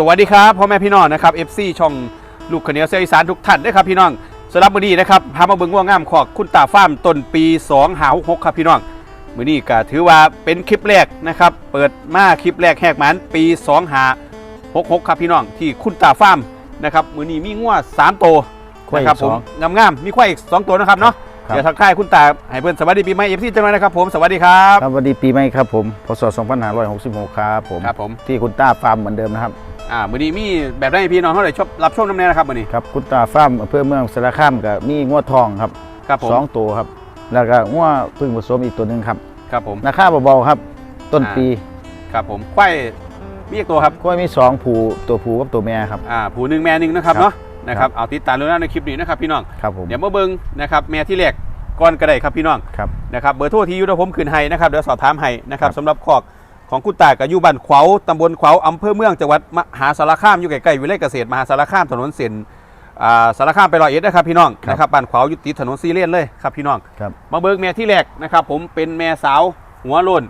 สวัสดีครับพ่อแม่พี่น้องนะครับ FC ช่องลูกขาวเหนียวเสียอีสานทุกท่านด้วยครับพี่น้องสำหรับมื้อนี้นะครับพามาเบิ่งว่างามขอกคุณตาฟ้าร์มต้นปี2หา66ครับพี่น้องมื้อนี้ก็ถือว่าเป็นคลิปแรกนะครับ เปิดมาคลิปแรกแหกหมันปี2หา66ครับพี่น้องที่คุณตาฟ้าร์มนะครับมื้อนี้มีงัว3ตัวควายนะครับอีกผสมอง งามๆมีควายอีกสองตัวนะครับเนาะครับ เดี๋ยวทักทายคุณตาให้เพิ่นสวัสดีปีใหม่ FC จังเลยนะครับผมสวัสดีครับ ครับสวัสดีปีใหม่ครับผมพศ2566 ครับผม ครับผม ที่คุณต้าฟาร์มเหมือนเดิมนะครับ อ่ามื้อนี้มีแบบได้พี่น้องเท่าไหร่ชอบรับชมน้ำแน่นะครับมื้อนี้ ครับคุณต้าฟาร์มอำเภอเมืองสารคามกับมีงวดทองครับครับผมสองตัวครับ แล้วก็งวดพึ่งผสมอีกตัวหนึ่งครับครับผม ราคาเบาๆครับ ต้นอ่า ปีครับผมควายมีอีกตัวครับก็มีสองผูตัวผูกับตัวแม่ครับ อ่าผู้หนึ่งแม่หนึ่งนะครับครับ เนาะนะคครัรับบเอาติดตามเรื่องนั้นในคลิปนี้นะครับพี่น้องครับผมเดี๋ยวมาเบิ้งนะครับแม่ที่แรกก่อนก็ได้ครับพี่น้องครับ นะครับเบอร์โทรที่อยูนะผมขึ้นให้นะครับเดี๋ยวสอบถามให้นะครับครับสำหรับคอก ของคุณตากับอยู่บ้านขวาวตำบลขวาวอำเภอเมืองจังหวัดมหาสารคามอยู่ใกล้ๆวิเลยเกษตรมหาสารคามถนนเส้นอ่าสารคามไปร้อยเอ็ดนะครับพี่น้องนะครับบ้านขวาวอยู่ติดถนนซีเลียนเลยครับพี่น้องครับ มาเบิ้งแม่ที่แรกนะครับ ผมเป็นแม่สาวหัวโลน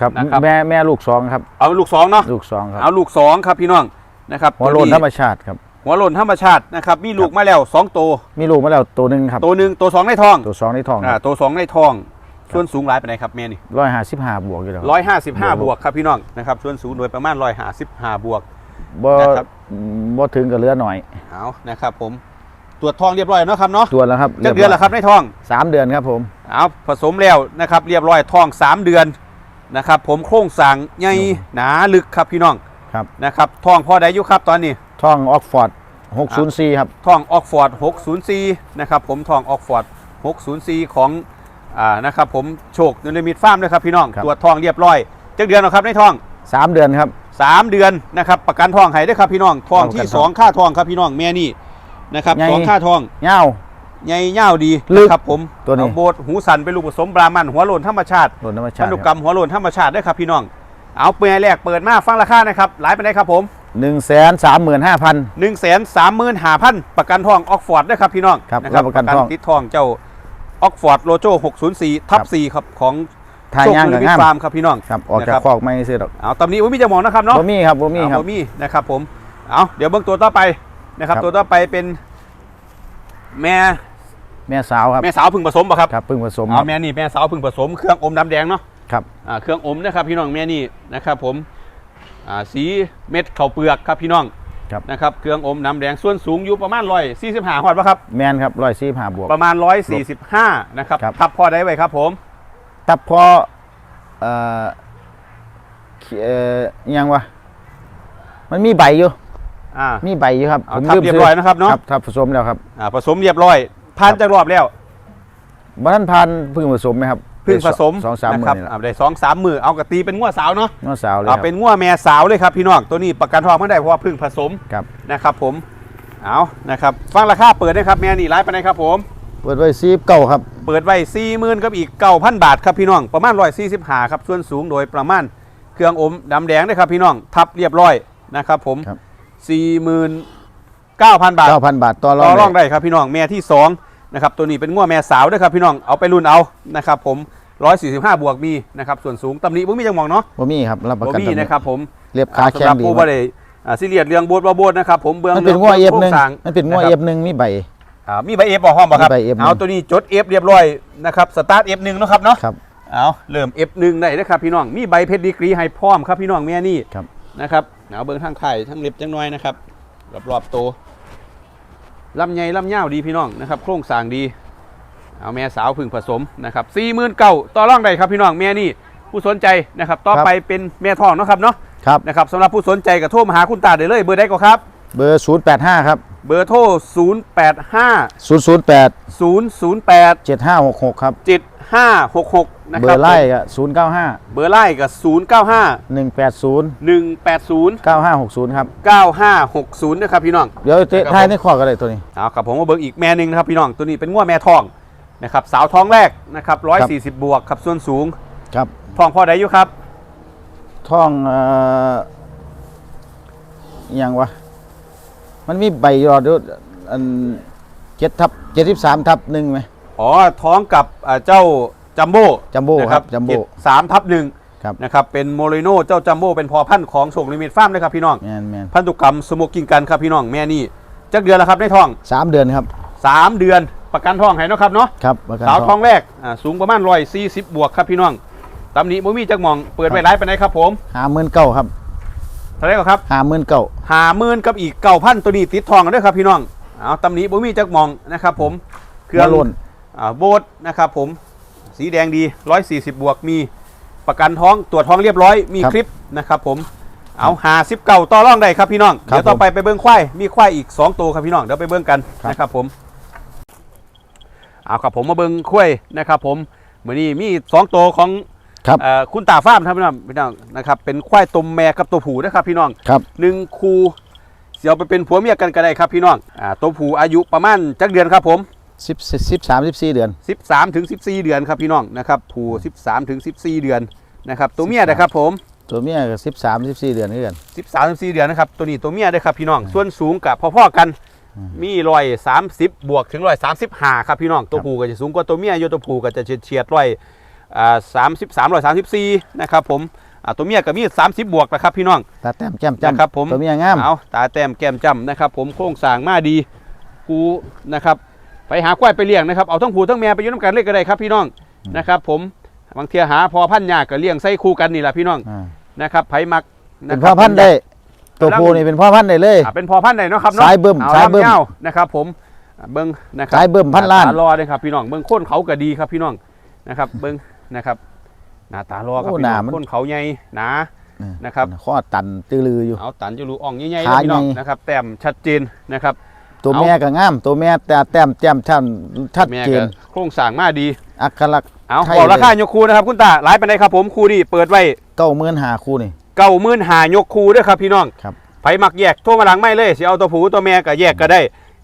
ครับนะครับ แม่แม่ลูกสองครับ เอาลูกสองเนาะลูกสองครับเอาลูกสองครับพี่น้องนะครับหัวโลนธรรมชาติครับ หัวโลนธรรมชาตินะครับมีลูกมาแล้วสองตัวมีลูกมาแล้วตัวหนึ่งครับ ตัวหนึ่งตัวสองในท้องตัวสองในท้องอ่าตัวสองในท้อง ส่วนสูงหลายไปไหนใดครับแม่นี่ร้อยห้าสิบห้าบวกอยู่แล้วร้อยห้าสิบห้าบบววกกครับพี่น้องนะครับส่วนสูงโดยประมาณร้อยห้าสิบห้าบวกบ่นะครับบ่ถึงกับเหลือหน่อยเอานะครับผมตรวจท้องเรียบร้อยเนาะครับเนาะตัวแล้วครับเจ็ดเดือนแล้วครับในท้องสามเดือนครับผมเอาผสมแล้วนะครับ เรียบร้อยท้องสามเดือนนะครับ ผมโครงสร้างใหญ่หนาลึกครับพี่น้องครับนะครับท้องพ่อได้อยู่ครับตอนนี้ท่องออกฟอร์ด604 ครับท้องออกฟอร์ด604 นะครับผมท้องออกฟอร์ด604 ของ อ่านะครับผมโชคนิลมิตฟาร์มด้วยครับพี่น้องครับ ตรวจท้องเรียบร้อยจักเดือนแล้วครับในท้อง3เดือนครับ 3 เดือนนะครับประกันท้องให้ด้วยครับพี่น้องท้องประกันที่ท้อง2ค่าท้องครับพี่น้องแม่นี่นะครับใหญ่ สองค่าท้องเง่า ใหญ่เง่าวดีลึกนะครับผมตัวนี้ เอาโบดหูสันเป็นลูกผสมบรามันหัวโลนธรรมชาติโดนธรรมชาพันติธุกรรมหัวโลนธรรมชาติด้วยครับพี่น้องเอาเปลือยแรกเปิดมาฟังราคานะครับหลายไปได้ครับผม หนึ่งแสนสามหมื่นห้าพัน1นึ่งแสนสามหมื่นห้าพันประกันทองออกฟอร์ดด้วยครับพี่น้องครับนะรับประกันทอง ติดทองเจ้า ออกฟอร์ดโลโจ604ทับครับ4ครับของทายโชคย่างนิกับมิตงามฟาร์มครับพี่น้องครับออกจากนะครับคอกไม่ซื้อดอกเอาตำนี้ว่ามีจะมองนะครับเนาะบ่มีครับบ่มีครับเอาบ่มีนะครับผมเอาเดี๋ยวเบิ่งตัวต่อไปนะครับครับ ตัวต่อไปเป็นแม่แม่สาวครับแม่สาวพึ่งผสมป่ะครับครับเพิ่งผสมคเอารับแม่นี่แม่สาวพึ่งผสมเครื่องอมดำแดงเนาะครับอ่าเครื่องอมนะครับพี่น้องแม่นี่นะครับผมอ่าสีเม็ดข้าวเปลือกครับพี่น้อง ครับนะครับเครื่องอมน้ำแดงส่วนสูงอยู่ประมาณร้อยสี่สิบห้าหอดป่ะครับ แมนครับร้อยสี่ห้าบวก ประมาณ145นะครับครับ ทับพอได้ไว้ครับผมตับพอเอ่อเอ่ออิหยังวะมันมีใบอยู่ อ่า มีใบอยู่ครับเอาทับลืมเรียบร้อยนะครับเนาะ ครับทับผสมแล้วครับอ่าผสมเรียบร้อยผ่านครับจากรอบแล้วบ้านพันเพิ่งผสมไหมครับเพิ่งผสมสองสามนะหมื่ครับนนี่แหละอ่าได้สองสามมือเอากระตีเป็นง้วสาวเนาะน้องสาวเลยคเอารับเป็นง้วแม่สาวเลยครับพี่น้องตัวนี้ประกันทองไม่ได้เพราะว่าเพิ่งผสมครับนะครับผมเอานะครับฟังราคาเปิดนะครับแม่นี่ร้ายไปไหนใดครับผม เปิดไว้ซีบเก้าครับ เปิดไว้สี่หมื่นกับอีกเก้าพันบาทครับพี่น้องประมาณร้อยสี่สิบห้าครับส่วนสูงโดยประมาณเครื่องอมดำแดงนะครับพี่น้องทับเรียบร้อยนะครับผมครับสี่หมื่นเก้าพันบาทเก้าพันบาทต่อรต่อรอองงได้ได้ครับพี่น้องแม่ที่สอง นะครับตัวนี้เป็นง้วแม่สาวด้วยครับพี่น้องเอาไปรุ่นเอานะครับผม145 บวกมีนะครับส่วนสูงตำหนิบ่มีจังหมองเนาะบ่มีครับรับประบ่กันมีตำหนะครับผมเรียบขาสำแข็หงรับดีผู้บ่ได้อ่าซีเรียสเรื่องโบดบ่โบดนะครับผมเบื้องมันเป็นง้อเอฟหนึ่งโครสร้ามันเป็นง้อนะคเอรับฟหนึ่งมีใบ อ่ามีใบเอฟบ่ห้องบ่ครับมีใบ F1 เอาตัวนี้จดเอฟเรียบร้อยนะครับสตาร์ทเอฟหนึ่งเนาะครับเนาะ ครับ เอาเริ่ม F1 ได้นะครับพี่น้อง มีใบเพชรดีกรีให้พร้อมครับพี่น้องแม่นี่ครับ นะครับเอาเบิ้งทางไข่ทั้งเล็บจังน้อยนะครับรอบๆตัว ลำใหญ่ลำยาวดีพี่น้องนะครับโครงสร้างดีเอาแม่สาวพึ่งผสมนะครับสี่หมื่นเก้าต่อรองได้ครับพี่น้องแม่นี่ผู้สนใจนะครับต่อครับไปเป็นแม่ทองเนาะครับเนาะครับนะครับสำหรับผู้สนใจก็โทรมาหาคุณตาได้เลยเบอร์ใดก็ครับ เบอร์ 085 ครับ เบอร์โทร 0 8 5 008 0 0 8 7566 ครับ 7 5 6 6 นะเบคอรับร์ไล่ก็095เบอร์ไล่กับ 0 9 5 180 1 8 0 9560ครับ 9 5 6 0นะครับพี่น้อง เดี๋ยวเตะครับท้ายในข้อก็ได้ตัวนี้ เอาครับผมมาเบิ่งอีกแม่หนึ่งนะครับพี่น้องตัวนี้เป็นง้วแม่ทองนะครับสาวท้องแรกนะครับ140 บวกครับส่วนสูงครับ ทองพ่อใดอยู่ครับ ท่องเอ่ออิหยังวะ มันมีใบยอดอยู่อันเจ็ดทับเจ็ดสิบสามทับหนึ่งไหม อ๋อท้องกับอ่าเจ้า จัมโบ้จัมโบ้นะครับจัมโบ้สามทับหนึ่งครับนะครับเป็นโมเรโนเจ้าจัมโบ้เป็นพอพันธุ์ของโชคลิมิตฟาร์มเลยครับพี่น้องแมนแมนพันธุกรรมสโมกกิ้งกันครับพี่น้องแม่นี่จักเดือนแล้วครับในท้องสามเดือนครับ3เดือนประกันท้องให้เนาะครับเนาะครับประกันสาวท้องแรกอ่าสูงประมาณ140บวกครับพี่น้องตำหนิบ่มีจักหมองเปิดไว้หลายไปไหนใดครับผมหาหมื่นเก้าครับเท่าไหร่ก็ครับหาหมื่นเก้าหาหมื่นกับอีกเก้าพันตัวนี้ติดทองกันด้วยครับพี่น้องเอาตำหนิบ่มีจักหมองนะครับผมเครื่องหัวโล้นอ่าโบทนะครับผม สีแดงดี 140 บวกมีประกันท้องตรวจท้องเรียบร้อยมีคลิปนะครับผมเอาหาสิบเก่าต่อร่องได้ครับพี่น้องครับเดี๋ยวต่อไปไปเบิ้งควายมีควายอีก 2 ตัวครับพี่น้องเดี๋ยวไปเบิ้งกันครับนะครับผมเอาครับผมมาเบิ้งควายนะครับผมเหมือนนี้มี 2 ตัวของครับเอ่อคุณตาฟ้าร์มครับพี่น้องพี่น้องนะครับเป็นควายตมแม่กับตัวผูนะครับพี่น้องครับหนึ่งคูเสียวไปเป็นผัวเมียกันก็ได้ครับพี่น้องอ่าตัวผูอายุประมาณจักเดือนครับผม สิบสิบสามสิบสี่เดือน 13ถึง14 เดือนครับพี่น้องนะครับผู13ถึง14 เดือนนะครับตัวเมียนะครับผม ตัวเมียก็สิบสามสิบสี่เดือนคือกัน 13ถึง14 เดือนนะครับตัวนี้ตัวเมียด้วยครับพี่น้องส่วนสูงกับพ่อๆกันมีรอย30บวกถึงรอย35ครับพี่น้องตัวผูก็จะสูงกว่าตัวเมียอยู่ตัวผูก็จะเฉียดๆรอยอ่า33รอย34นะครับผมอ่าตัวเมียก็มี30บวกนะครับพี่น้อง ตาแต้มแจ่มจ้ำนะครับผม ตัวเมียงาม เอาตาแต้มแก้มจ้ำนะครับผมโครงสร้างมาดีกูนะครับ ไปหาควายไปเลี้ยงนะครับเอาทั้งผูทั้งแม่ไปอยุ่น้ำกันเลยก็ได้ครับพี่น้องนะครับ ผมบางเทียหาพอพันธุ์ยากก็เลี้ยงไส้คู่กันนี่แหละพี่น้องอ่านะครับไผมักเป็นพ่อพันธุ์ได้ ตัวผู้นี่เป็นพ่อพันธุ์ได้เลยอ่าเป็นพอพันธุ์ไหนเนาะครับเนาะสายเบิ่มอสายเบิ่มลำวนะครับ ผมอ่าเบิ้งนะครับสายเบิ่มพันล้านหตรอเลยครับพี่น้องเบิ้งโค้นเขาก็ดีครับพี่น้องนะครับ เบิ้งนะครับหน้าตารอครับโอ้พี่น้องหน้ามันโค้นเขาใหญ่หนานะครับข้อตันตื้อลืออยู่เอาตันจะรู้อ่องใหญ่ๆขานะพี่น้องใหญ่นะครับ แต้มชัดเจนนะครับ ตัวเอาแม่ก็งาม ตัวแม่แต่แต้มแจ่มช้ำชัดแม่เจก็นโครงสร้างมาดี อักขลักษณ์เอาใช่บอกราคาเลยยกคูนะครับ คุณตาหลายไปไหนใดครับผมคูนี่เปิดไว้เก้าหมื่นหาคู่นี่เก้าหมื่นหายกคูด้วยครับพี่น้องครับไผมักแยกโทรมาหลังไม่เลยสิเอาตัวผูตัวแม่ก็แยกก็ได้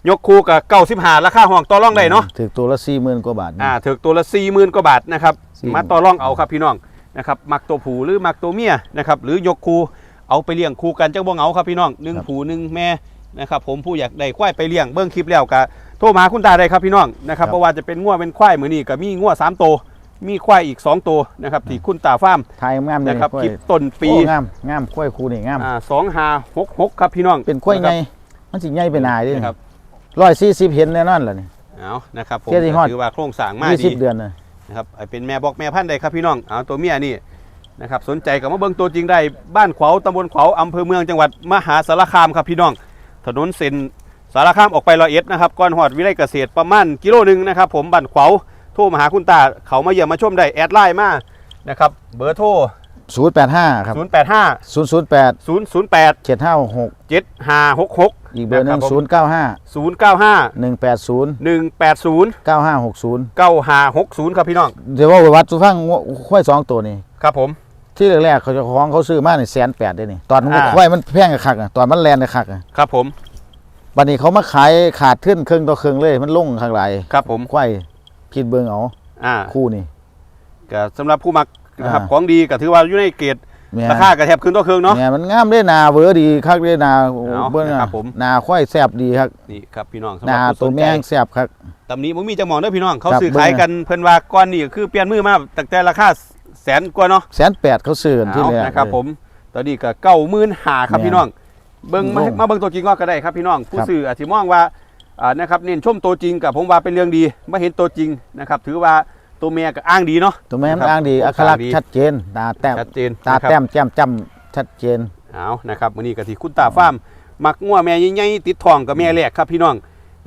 ยกคูกับเก้าสิบหาราคาห้องต่อรองได้เนาะถือตัวละสี่หมื่นกว่าบาทนี่อ่าถึกตัวละสี่หมื่นกว่าบาทนะครับ40,000มาต่อรองเอาครับพี่น้องนะครับมักตัวผูหรือมักตัวเมียนะครับหรือยกคูเอาไปเลี้ยงคูกันจังบ่เหงาครับพี่น้องหนึ่งผูหนึ่งแม่ นะครับผมผู้อยากได้ควายไปเลี้ยงเบิ้งคลิปแล้วก็โทรมาหาคุณตาได้ครับพี่น้องนะครับเพราะว่าจะเป็นงัวเป็นควายมือนี้ก็มีงัวสามตัวมีควายอีกสองตัวนะครับที่คุณตาฟาร์มไทยงามเลยนะครับข้อยคลิปต้นปีโอ้งามงามข้อยคู่นี่งามอ่าสองห้าหกหกครับพี่น้องเป็นข้อยนะใหคญ่รับมันสิใหญ่ไปหนายเดินะครับร้อยสี่สิบเห็นแน่นอนล่ะนี่เอานะครับผมเทียบที่ฮอดถือว่าโครงสร้างมายี่สิดีบเดือนเลยนะครับไอ้เป็นแม่บอกแม่พันธุ์ใดครับพี่น้องเอาตัวเมียนี่นะครับสนใจกับมาเบิ่งตัวจริงได้บ้านขวาวตำบลขวาวอำเภอเมืองจังหวัดมหาสารคามครับพี่น้อง ถนนเส้นสารคามออกไปร้อยเอ็ดนะครับก่อนหอดวิไลเกษตรประมาณกิโลหนึ่งนะครับ ผมบ้านขวาวโทรมาหาคุณตาเขามาเยี่ยมมาชมได้แอดไลน์มานะครับเบอร์โทร ศูนย์แปดห้าครับ085 ศูนย์ศูนย์แปด008 เจ็ดห้าหก7566อีกเบอร์หนึ่งะคศูบนย์เก้าห้าผม095หนึ่งแปดศูนย์180 เก้าห้าหกศูนย์9560 ครับพี่น้อง เดี๋ยวว่าไปวัดสุฟังข้อยสองตัวนี่ครับผม ที่แรกๆเขาเจะของเขาซื้อมาเนี่ยแสนแปดได้นี่ตอนอ่าข้อยมันแพงกับคักอะตอนมันแลนกับคักอะครับผมวันนี้เขามาขายขาดขึ้นครึ่งต่อครึ่งเลย มันลงข้างหลายครับผมควายคิดเบิ่งเอาอ่าคู่นี่ ก็สำหรับผู้มักนะครับอ่า ของดีก็ถือว่าอยู่ในเกรดแม่ราคากระแทบขึ้นต่อเครื่องเนาะ แม่มันงามได้นาเวอร์ดีคักได้นาโอ้เอาเบิ่งนะครัอะบผม นาควายแซ่บดีครับนี่ครับพี่น้องสำหนารับผู้สตัวนใจแม่งแซ่บครับ ตำนี้มึงมีจังหมองเด้อพี่น้องเขาครับซื้อขายเบิ่งกันเพิ่นว่าก้อนนี่ก็คือเปลี่ยนมือมาตั้งแต่ราคา แสนกว่าเนาะแสนแปดเขาซื้อกันที่เอาแรกนะครับเลย ผมตอนนี้ก็เก้าหมื่นหาครับแม่นพี่น้อง เบิ่งมาโอ้ มาเบิ่งตัวจริงก็ได้ครับพี่น้อง ผู้ครับซื้ออาจจะมองว่าอ่านะครับเน้นชมตัวจริงกับผมว่าเป็นเรื่องดีมาเห็นตัวจริงนะครับถือว่าตัวเมียก็อ้างดีเนาะ ตัวแม่มันนะครับอ้างดีโครงอัคลักษสร้างดีณ์ชัดเจนตาแต้มชัดเจนตานะครับ แต้มแจ่มจำชัดเจน เอานะครับวันนี้ก็ที่คุณตาฟาร์มมักงัวแม่ใหญ่ๆติดทองกับแม่แรกครับพี่น้อง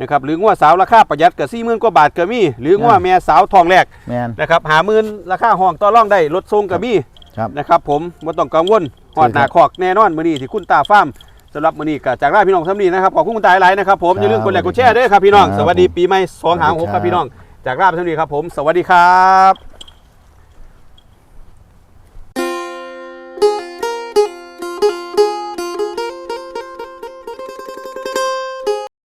นะครับหรืองัวสาวราคาประหยัดกับสี่หมื่นกว่าบาทก็มี หรืองัวอ่าแม่สาวทองแรกแม่นนะครับหาหมื่นราคาห้องต่อรองได้ลดทรงก็มีครับนะครับผมไม่ต้องกังวลหอดหนาคอกแน่นอนมื้อนี้ที่คุณตาฟาร์มสำหรับมื้อนี้ก็จากลาพี่น้องสำนีนะครับขอบคุณคุณตาหลายๆนะครับผมอย่าลืมกดไลค์กดแชร์ด้วยครับพี่น้อง ครับสวัสดีปีใหม่สองหางหกคครัรับบพี่น้อง จากลาพี่สำนีครับผม สวัสดีครับ